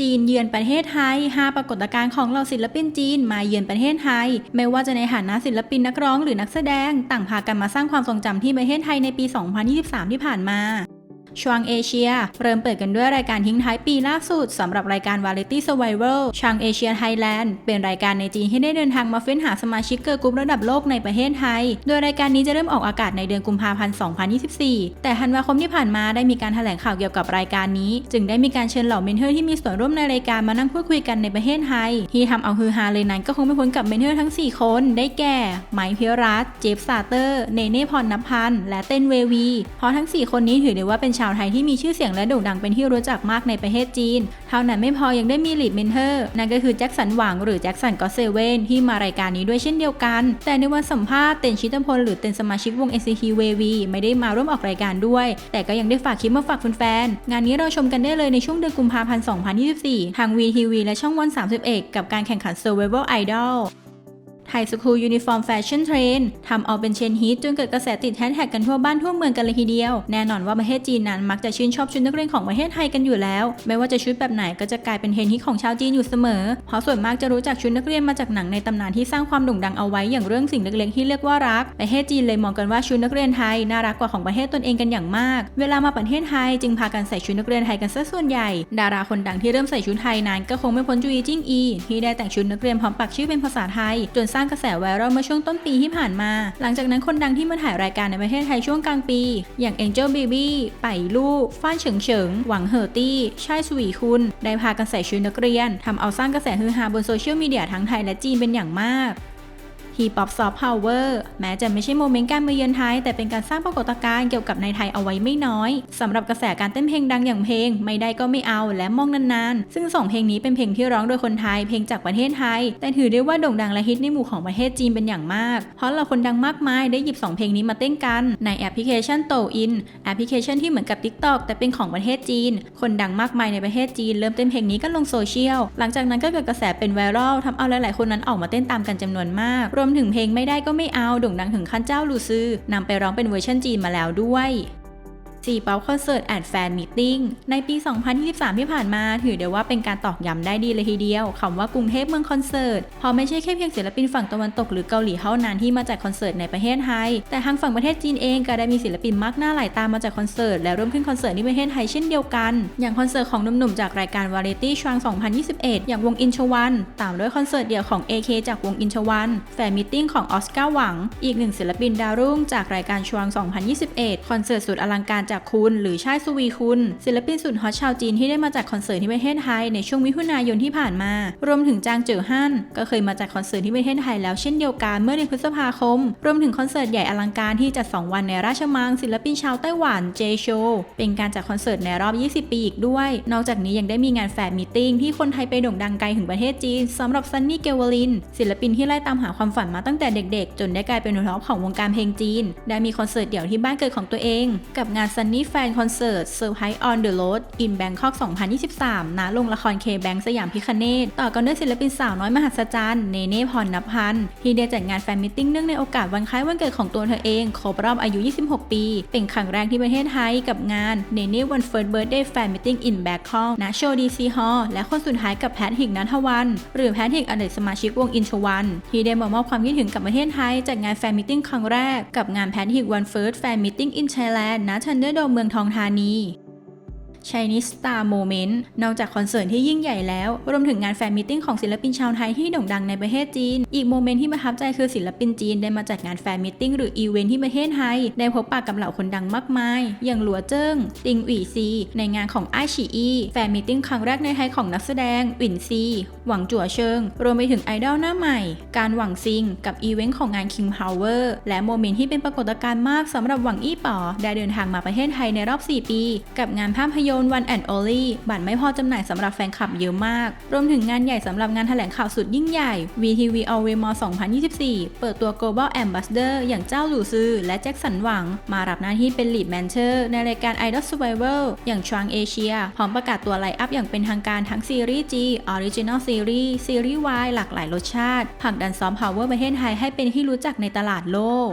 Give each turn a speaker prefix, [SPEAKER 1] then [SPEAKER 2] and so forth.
[SPEAKER 1] จีนเยือนประเทศไทย 5 ปรากฏการณ์ของเหล่าศิลปินจีนมาเยือนประเทศไทย ไม่ว่าจะในฐานะศิลปินนักร้องหรือนักแสดง ต่างพากันมาสร้างความทรงจำที่ประเทศไทยในปี 2023 ที่ผ่านมา ชวงเอเชีย เริ่มเปิดกันด้วยรายการทิ้งท้ายปีล่าสุดสำหรับรายการ Variety Survival ชวงเอเชียไทยแลนด์เป็นรายการในจีนที่ได้เดินทางมาเฟ้นหาสมาชิกเกิร์ลกรุ๊ประดับโลกในประเทศไทย โดยรายการนี้จะเริ่มออกอากาศในเดือนกุมภาพันธ์ 2024 แต่ธันวาคมที่ผ่านมาได้มีการแถลงข่าวเกี่ยวกับรายการนี้ จึงได้มีการเชิญเหล่าเมนเทอร์ที่มีส่วนร่วมในรายการมานั่งพูดคุยกันในประเทศไทยที่ทำเอาฮือฮาเลยนั้นก็คงไม่พ้นกับเมนเทอร์ทั้ง 4 คน ได้แก่ ไมค์พิรัตเจฟซาเตอร์ เนเน่พรณพันธ์และเต้นเววี เพราะทั้ง 4 คนนี้ถือได้ว่าเป็นชาวไทยที่มีชื่อเสียงและโด่งดังเป็นที่รู้จักมากในประเทศจีน เท่านั้นไม่พอยังได้มีลีดเมนเทอร์นั่นก็คือแจ็คสันหวังหรือแจ็คสันก็เซเว่นที่มารายการนี้ด้วยเช่นเดียวกัน แต่ในวันสัมภาษณ์เต็นชิตพลหรือเต็นสมาชิกวง NCT WV ไม่ได้มาร่วมออกรายการด้วย แต่ก็ยังได้ฝากคลิปมาฝากแฟนๆงานนี้เราชมกันได้เลยในช่วงเดือนกุมภาพันธ์ 2024 ทาง VTV และช่องวัน 31 กับการแข่งขัน Survival Idol ไทยสคูลยูนิฟอร์มแฟชั่นเทรนทำเอาเป็นเชนฮิตจนเกิดกระแสติดแฮชแท็กกันทั่วบ้านทั่วเมืองกันเลยทีเดียว แน่นอนว่าประเทศจีนนั้นมักจะชื่นชอบชุดนักเรียนของประเทศไทยกันอยู่แล้ว ไม่ว่าจะชุดแบบไหนก็จะกลายเป็นเทรนด์ฮิตของชาวจีนอยู่เสมอ เพราะส่วนมากจะรู้จักชุดนักเรียนมาจากหนังในตำนานที่สร้างความโด่งดังเอาไว้อย่างเรื่องสิ่งเล็กๆที่เรียกว่ารัก ประเทศจีนเลยมองกันว่าชุดนักเรียนไทยน่ารักกว่าของประเทศตนเองกันอย่างมาก เวลามาประเทศไทยจึงพากันใส่ชุดนักเรียนไทยกันซะส่วนใหญ่ ดาราคนดังที่เริ่มใส่ชุดไทยนั้นก็คงไม่พ้นจุยจิ้งอีที่ได้แต่งชุดนักเรียนพร้อมปักชื่อเป็นภาษาไทยจนสร้างกระแสไวรัลเมื่อช่วงต้นปีที่ผ่านมา หลังจากนั้นคนดังที่มาถ่ายรายการในประเทศไทยช่วงกลางปี อย่าง Angel Baby ไป่ลู่ฟ้านเฉิงเฉิง หวังเหอตี้ชายสวีคุณ ได้พากันใส่ชุดนักเรียนทำเอาสร้างกระแสฮือฮาบนโซเชียลมีเดียทั้งไทยและจีนเป็นอย่างมาก ฮีปอปซอฟต์พาวเวอร์แม้จะไม่ใช่โมเมนต์การมาเยือนไทย แต่เป็นการสร้างปรากฏการณ์เกี่ยวกับในไทยเอาไว้ไม่น้อยสำหรับกระแสการเต้นเพลงดังอย่างเพลง ไม่ได้ก็ไม่เอาและมองนานๆ ซึ่งสองเพลงนี้เป็นเพลงที่ร้องโดยคนไทย เพลงจากประเทศไทย แต่ถือได้ว่าโด่งดังและฮิตในหมู่ของประเทศจีนเป็นอย่างมาก เพราะเราคนดังมากมายได้หยิบ 2 เพลงนี้มาเต้นกันในแอปพลิเคชันโตอินแอปพลิเคชันที่เหมือนกับ TikTok แต่เป็นของประเทศจีน คนดังมากมายในประเทศจีนเริ่มเต้นเพลงนี้กันลงโซเชียลหลังจากนั้นก็เกิดกระแสเป็นไวรัลทำเอาหลายๆคนนั้นออกมาเต้นตามกันจำนวนมากรวมถึงเพลงไม่ได้ก็ไม่เอาโด่งดังถึงขั้นเจ้าลูซือนำไปร้องเป็นเวอร์ชันจีนมาแล้วด้วย จีเปาคอนเสิร์ตแอดแฟนมิทติ้งในปี 2023 ที่ผ่านมา ถือได้ว่าเป็นการตอกย้ำได้ดีเลยทีเดียวคำว่ากรุงเทพเมืองคอนเสิร์ตพราะไม่ใช่แค่เพียงศิลปินฝั่งตะวันตกหรือเกาหลีเท่านั้นที่มาจัดคอนเสิร์ตในประเทศไทย แต่ทางฝั่งประเทศจีนเองก็ได้มีศิลปินมากหน้าหลายตามมาจากคอนเสิร์ตและร่วมขึ้นคอนเสิร์ตที่ประเทศไทยเช่นเดียวกัน อย่างคอนเสิร์ตของหนุ่มๆจากรายการวาไรตี้ชวง2021 อย่างวงอินชวัน ตามด้วยคอนเสิร์ตเดี่ยวของ AK จากวงอินชวันแฟนมิทติ้งของออสการ์หวัง อีกหนึ่งศิลปินดาวรุ่งจากรายการชวง2021 คอนเสิร์ตสุดอลังการจากคุณ หรือชายสุวีคุณ ศิลปินสุดฮอตชาวจีนที่ได้มาจัดคอนเสิร์ตที่ประเทศไทยในช่วงมิถุนายนที่ผ่านมา รวมถึงจางเจ๋อฮั่นก็เคยมาจัดคอนเสิร์ตที่ประเทศไทยแล้วเช่นเดียวกันเมื่อเดือนพฤษภาคม รวมถึงคอนเสิร์ตใหญ่อลังการที่จัด 2 วันในราชมังศิลปินชาวไต้หวันเจโชเป็นการจัดคอนเสิร์ตในรอบ 20 ปีอีกด้วย นอกจากนี้ยังได้มีงานแฟนมิทติ้งที่คนไทยไปโด่งดังไกลถึงประเทศจีนสำหรับซันนี่เกวลิน ศิลปินที่ไล่ตามหาความฝันมาตั้งแต่เด็กๆ จนได้กลายเป็นหัวเราะของวงการเพลงจีน ได้มีคอนเสิร์ตเดี่ยวที่บ้านเกิดของตัวเอง กับงานซันนี่แฟนคอนเสิร์ตเซอร์ไพรส์ on the road in Bangkok 2023 ณ โรงละครเคแบงสยามพิคเนตต่อกันด้วยศิลปินสาวน้อยมหัศจรรย์เนเน่พรณพันธ์ที่ได้จัดงานแฟนมิทติ้งเนื่องในโอกาสวันคล้ายวันเกิดของตัวเธอเองครบรอบอายุ 26 ปี เป็นครั้งแรกที่ประเทศไทยกับงานเนเน่วันเฟิร์สเบิร์ดเดย์แฟนมิทติ้ง in Bangkok ณโชว์ดีซีฮอลและคนสุดท้ายกับแพทริกนัทวัน หรือแพทริกอดีตสมาชิกวงอินชวันที่ได้มามอบความคิดถึงกับประเทศไทยจัดงานแฟนมิทติ้งครั้งแรกกับงานแพทริกวันเฟิร์สแฟนมิทติ้ง in Thailand ณทันเดอร์ดมเมืองทองธานี Chinese Star Moment นอกจากคอนเสิร์ตที่ยิ่งใหญ่แล้ว รวมถึงงานแฟนมิทติ้งของศิลปินชาวไทยที่โด่งดังในประเทศจีน อีกโมเมนต์ที่ประทับใจคือศิลปินจีนได้มาจัดงานแฟนมิทติ้งหรืออีเวนท์ที่ประเทศไทย ได้พบปะกับเหล่าคนดังมากมาย อย่างหลัวเจิ้ง ติงหวี่ซี ในงานของไอฉีอี แฟนมิทติ้งครั้งแรกในไทยของนักแสดงหวินซี หวังจั่วเชิง รวมไปถึงไอดอลหน้าใหม่ การหวังซิง กับอีเวนต์ของงาน King Power และโมเมนต์ที่เป็นปรากฏการณ์มากสำหรับหวังอี้ป๋อได้เดินทางมาประเทศไทยในรอบ 4 ปี กับงานภาพยนตร์ One and Only บัตรไม่พอจำหน่ายสำหรับแฟนคลับเยอะมาก รวมถึงงานใหญ่สำหรับงานแถลงข่าวสุดยิ่งใหญ่ VTV All w a y Mall 2024 เปิดตัว Global Ambassador อย่างเจ้าหลู่ซือและแจ็คสันหวัง มารับหน้าที่เป็น Lead Manager ในรายการ Idol Survival อย่างชวางเอเชียพร้อมประกาศตัวไลน์อัพอย่างเป็นทางการทั้งซีรีส์ G Original Series ซีรีส์ Y หลากหลายรสชาติผลักดันซอฟต์พาวเวอร์ประเทศไทยให้เป็นที่รู้จักในตลาดโลก